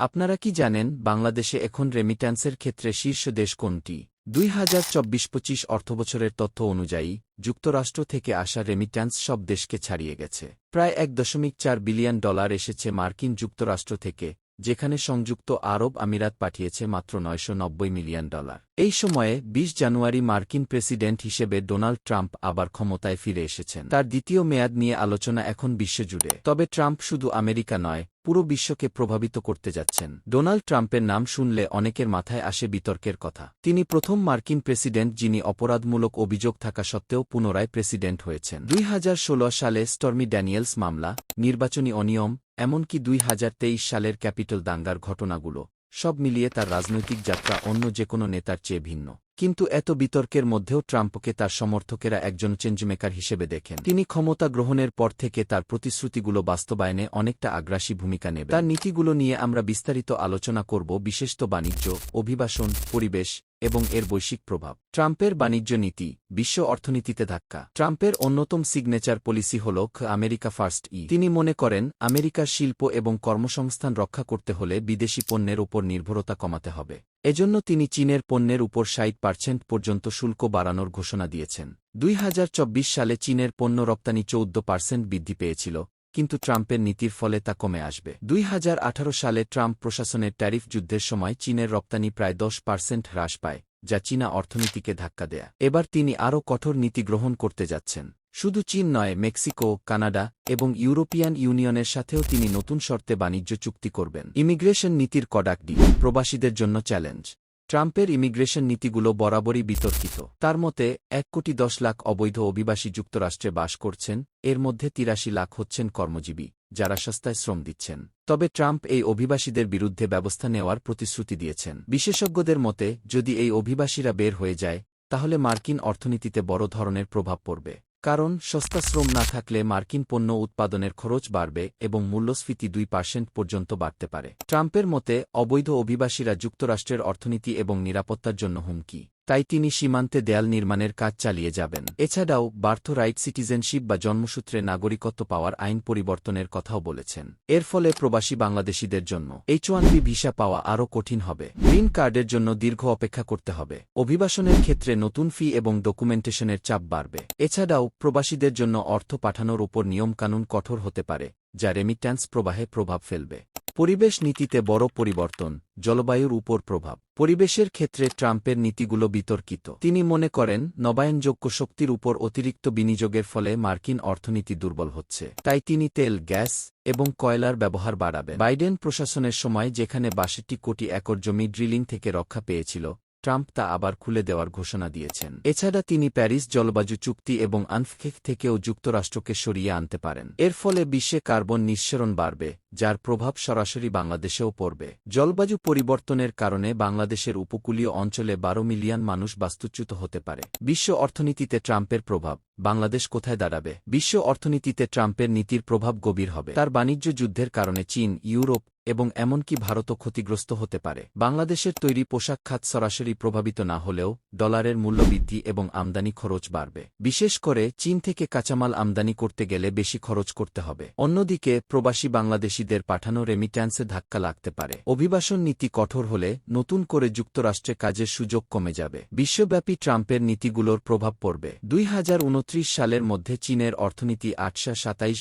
আপনারা কি জানেন বাংলাদেশে এখন রেমিট্যান্সের ক্ষেত্রে শীর্ষ দেশ কোনটি? দুই হাজার চব্বিশ পঁচিশ অর্থবছরের তথ্য অনুযায়ী, যুক্তরাষ্ট্র থেকে আসা রেমিট্যান্স সব দেশকে ছাড়িয়ে গেছে। প্রায় এক দশমিক চার বিলিয়ন ডলার এসেছে মার্কিন যুক্তরাষ্ট্র থেকে যেখানে সংযুক্ত আরব আমিরাত পাঠিয়েছে মাত্র নয়শো নব্বই মিলিয়ন ডলার। এই সময়ে ২০ জানুয়ারি মার্কিন প্রেসিডেন্ট হিসেবে ডোনাল্ড ট্রাম্প আবার ক্ষমতায় ফিরে এসেছেন। তার দ্বিতীয় মেয়াদ নিয়ে আলোচনা এখন বিশ্বজুড়ে। তবে ট্রাম্প শুধু আমেরিকা নয়, পুরো বিশ্বকে প্রভাবিত করতে যাচ্ছেন। ডোনাল্ড ট্রাম্পের নাম শুনলে অনেকের মাথায় আসে বিতর্কের কথা। তিনি প্রথম মার্কিন প্রেসিডেন্ট যিনি অপরাধমূলক অভিযোগ থাকা সত্ত্বেও পুনরায় প্রেসিডেন্ট হয়েছেন। দুই হাজার ষোলো সালে স্টর্মি ড্যানিয়েলস মামলা, নির্বাচনী অনিয়ম এমনকি দুই হাজার তেইশ সালের ক্যাপিটাল দাঙ্গার ঘটনাগুলো সব মিলিয়ে তার রাজনৈতিক যাত্রা অন্য যে কোনো নেতার চেয়ে ভিন্ন। কিন্তু এত বিতর্কের মধ্যেও ট্রাম্পকে তার সমর্থকেরা একজন চেঞ্জমেকার হিসেবে দেখেন। তিনি ক্ষমতা গ্রহণের পর থেকে তার প্রতিশ্রুতিগুলো বাস্তবায়নে অনেকটা আগ্রাসী ভূমিকা নেবে তার নীতিগুলো নিয়ে আমরা বিস্তারিত আলোচনা করব বিশেষত বাণিজ্য, অভিবাসন, পরিবেশ এবং এর বৈশ্বিক প্রভাব। ট্রাম্পের বাণিজ্য নীতি, বিশ্ব অর্থনীতিতে ধাক্কা। ট্রাম্পের অন্যতম সিগনেচার পলিসি হল আমেরিকা ফার্স্ট ই তিনি মনে করেন, আমেরিকার শিল্প এবং কর্মসংস্থান রক্ষা করতে হলে বিদেশি পণ্যের ওপর নির্ভরতা কমাতে হবে। এজন্য তিনি চীনের পণ্যের উপর ষাট পার্সেন্ট পর্যন্ত শুল্ক বাড়ানোর ঘোষণা দিয়েছেন। দুই হাজার চব্বিশ সালে চীনের পণ্য রপ্তানি চৌদ্দ পার্সেন্ট বৃদ্ধি পেয়েছিল, কিন্তু ট্রাম্পের নীতির ফলে তা কমে আসবে। দুই হাজার আঠারো সালে ট্রাম্প প্রশাসনের ট্যারিফ যুদ্ধের সময় চীনের রপ্তানি প্রায় দশ পার্সেন্ট হ্রাস পায়। যা চীনা অর্থনীতিকে ধাক্কা দেয়া। এবার তিনি আরও কঠোর নীতি গ্রহণ করতে যাচ্ছেন। শুধু চীন নয়, মেক্সিকো, কানাডা এবং ইউরোপিয়ান ইউনিয়নের সাথেও তিনি নতুন শর্তে বাণিজ্য চুক্তি করবেন। ইমিগ্রেশন নীতির কডাক ডি প্রবাসীদের জন্য চ্যালেঞ্জ। ট্রাম্পের ইমিগ্রেশন নীতিগুলো বরাবরই বিতর্কিত। তার মতে, এক কোটি দশ লাখ অবৈধ অভিবাসী যুক্তরাষ্ট্রে বাস করছেন, এর মধ্যে তিরাশি লাখ হচ্ছেন কর্মজীবী, যারা সস্তায় শ্রম দিচ্ছেন। তবে ট্রাম্প এই অভিবাসীদের বিরুদ্ধে ব্যবস্থা নেওয়ার প্রতিশ্রুতি দিয়েছেন। বিশেষজ্ঞদের মতে, যদি এই অভিবাসীরা বের হয়ে যায়, তাহলে মার্কিন অর্থনীতিতে বড় ধরনের প্রভাব পড়বে। কারণ সস্তা শ্রম না থাকলে মার্কিন পণ্য উৎপাদনের খরচ বাড়বে এবং মূল্যস্ফীতি দুই পার্সেন্ট পর্যন্ত বাড়তে পারে। ট্রাম্পের মতে, অবৈধ অভিবাসীরা যুক্তরাষ্ট্রের অর্থনীতি এবং নিরাপত্তার জন্য হুমকি। তাই তিনি সীমান্তে দেয়াল নির্মাণের কাজ চালিয়ে যাবেন। এছাড়াও, বার্থ রাইট সিটিজেনশিপ বা জন্মসূত্রে নাগরিকত্ব পাওয়ার আইন পরিবর্তনের কথাও বলেছেন। এর ফলে প্রবাসী বাংলাদেশিদের জন্য এইচ ওয়ান বি ভিসা পাওয়া আরও কঠিন হবে। গ্রিন কার্ডের জন্য দীর্ঘ অপেক্ষা করতে হবে। অভিবাসনের ক্ষেত্রে নতুন ফি এবং ডকুমেন্টেশনের চাপ বাড়বে। এছাড়াও, প্রবাসীদের জন্য অর্থ পাঠানোর উপর নিয়মকানুন কঠোর হতে পারে, যা রেমিট্যান্স প্রবাহে প্রভাব ফেলবে। পরিবেশ নীতিতে বড় পরিবর্তন, জলবায়ুর উপর প্রভাব। পরিবেশের ক্ষেত্রে ট্রাম্পের নীতিগুলো বিতর্কিত। তিনি মনে করেন, নবায়নযোগ্য শক্তির উপর অতিরিক্ত বিনিয়োগের ফলে মার্কিন অর্থনীতি দুর্বল হচ্ছে। তাই তিনি তেল, গ্যাস এবং কয়লার ব্যবহার বাড়াবে বাইডেন প্রশাসনের সময় যেখানে বাষট্টি কোটি একর জমি ড্রিলিং থেকে রক্ষা পেয়েছিল ট্রাম্প তা আবার খুলে দেওয়ার ঘোষণা দিয়েছেন। এছাড়া তিনি প্যারিস জলবায়ু চুক্তি এবং আনফকেক থেকেও যুক্তরাষ্ট্রকে সরিয়ে আনতে পারেন। এর ফলে বিশ্বে কার্বন নিঃসরণ বাড়বে, যার প্রভাব সরাসরি বাংলাদেশেও পড়বে। জলবায়ু পরিবর্তনের কারণে বাংলাদেশের উপকূলীয় অঞ্চলে বারো মিলিয়ন মানুষ বাস্তুচ্যুত হতে পারে। বিশ্ব অর্থনীতিতে ট্রাম্পের প্রভাব, বাংলাদেশ কোথায় দাঁড়াবে? বিশ্ব অর্থনীতিতে ট্রাম্পের নীতির প্রভাব গভীর হবে। তার বাণিজ্য যুদ্ধের কারণে চীন, ইউরোপ এবং এমনকি ভারতও ক্ষতিগ্রস্ত হতে পারে। বাংলাদেশের তৈরি পোশাক খাত সরাসরি প্রভাবিত না হলেও ডলারের মূল্যবৃদ্ধি এবং আমদানি খরচ বাড়বে। বিশেষ করে চীন থেকে কাঁচামাল আমদানি করতে গেলে বেশি খরচ করতে হবে। অন্যদিকে প্রবাসী বাংলাদেশিদের পাঠানো রেমিট্যান্সে ধাক্কা লাগতে পারে। অভিবাসন নীতি কঠোর হলে নতুন করে যুক্তরাষ্ট্রে কাজের সুযোগ কমে যাবে। বিশ্বব্যাপী ট্রাম্পের নীতিগুলোর প্রভাব পড়বে। দুই হাজার উনত্রিশ সালের মধ্যে চীনের অর্থনীতি আটশো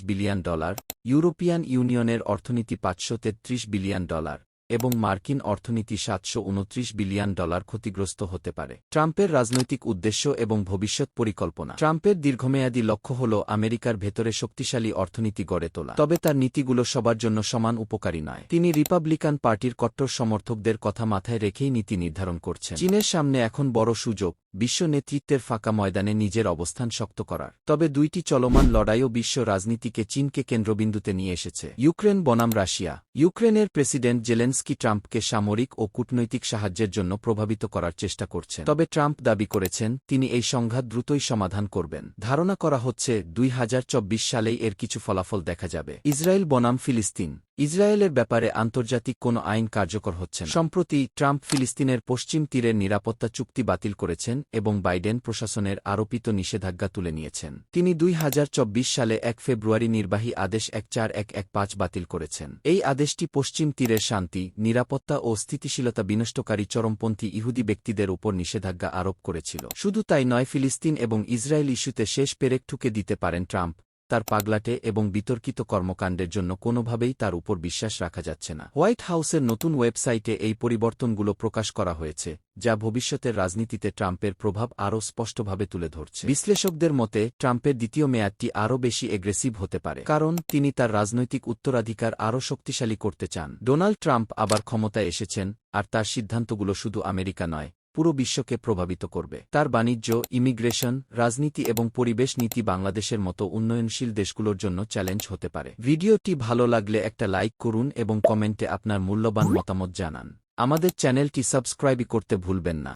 বিলিয়ন ডলার, ইউরোপিয়ান ইউনিয়নের অর্থনীতি পাঁচশো তেত্রিশ বিলিয়ন ডলার এবং মার্কিন অর্থনীতি সাতশো উনত্রিশ বিলিয়ন ডলার ক্ষতিগ্রস্ত হতে পারে। ট্রাম্পের রাজনৈতিক উদ্দেশ্য এবং ভবিষ্যৎ পরিকল্পনা। ট্রাম্পের দীর্ঘমেয়াদী লক্ষ্য হল আমেরিকার ভেতরে শক্তিশালী অর্থনীতি গড়ে তোলা। তবে তার নীতিগুলো সবার জন্য সমান উপকারী নয়। তিনি রিপাবলিকান পার্টির কট্টর সমর্থকদের কথা মাথায় রেখেই নীতি নির্ধারণ করছেন। চীনের সামনে এখন বড় সুযোগ বিশ্ব নেতৃত্বের ফাঁকা ময়দানে নিজের অবস্থান শক্ত করার। তবে দুইটি চলমান লড়াইও বিশ্ব রাজনীতিকে চীনকে কেন্দ্রবিন্দুতে নিয়ে এসেছে। ইউক্রেন বনাম রাশিয়া। ইউক্রেনের প্রেসিডেন্ট জেলেন্সকি ট্রাম্পকে সামরিক ও কূটনৈতিক সাহায্যের জন্য প্রভাবিত করার চেষ্টা করছেন। তবে ট্রাম্প দাবি করেছেন, তিনি এই সংঘাত দ্রুতই সমাধান করবেন। ধারণা করা হচ্ছে, দুই হাজার চব্বিশ সালেই এর কিছু ফলাফল দেখা যাবে। ইসরায়েল বনাম ফিলিস্তিন। ইসরায়েলের ব্যাপারে আন্তর্জাতিক কোনো আইন কার্যকর হচ্ছে সম্প্রতি ট্রাম্প ফিলিস্তিনের পশ্চিম তীরের নিরাপত্তা চুক্তি বাতিল করেছেন এবং বাইডেন প্রশাসনের আরোপিত নিষেধাজ্ঞা তুলে নিয়েছেন। তিনি দুই হাজার চব্বিশ সালে এক ফেব্রুয়ারি নির্বাহী আদেশ এক চার এক এক পাঁচ বাতিল করেছেন। এই আদেশটি পশ্চিম তীরের শান্তি, নিরাপত্তা ও স্থিতিশীলতা বিনষ্টকারী চরমপন্থী ইহুদি ব্যক্তিদের উপর নিষেধাজ্ঞা আরোপ করেছিল। শুধু তাই নয়, ফিলিস্তিন এবং ইসরায়েল ইস্যুতে শেষ পেরেক ঠুকে দিতে পারেন ট্রাম্প। তার পাগলাটে এবং বিতর্কিত কর্মকাণ্ডের জন্য কোনোভাবেই তার উপর বিশ্বাস রাখা যাচ্ছে না। হোয়াইট হাউসের নতুন ওয়েবসাইটে এই পরিবর্তনগুলো প্রকাশ করা হয়েছে, যা ভবিষ্যতের রাজনীতিতে ট্রাম্পের প্রভাব আরও স্পষ্টভাবে তুলে ধরছে। বিশ্লেষকদের মতে, ট্রাম্পের দ্বিতীয় মেয়াদটি আরও বেশি এগ্রেসিভ হতে পারে, কারণ তিনি তার রাজনৈতিক উত্তরাধিকার আরও শক্তিশালী করতে চান। ডোনাল্ড ট্রাম্প আবার ক্ষমতায় এসেছেন, আর তার সিদ্ধান্তগুলো শুধু আমেরিকা নয় পুরো বিশ্বকে প্রভাবিত করবে। তার বাণিজ্য, ইমিগ্রেশন, রাজনীতি এবং পরিবেশ নীতি বাংলাদেশের মতো উন্নয়নশীল দেশগুলোর জন্য চ্যালেঞ্জ হতে পারে। ভিডিওটি ভালো লাগলে একটা লাইক করুন এবং কমেন্টে আপনার মূল্যবান মতামত জানান। আমাদের চ্যানেলটি সাবস্ক্রাইব করতে ভুলবেন না।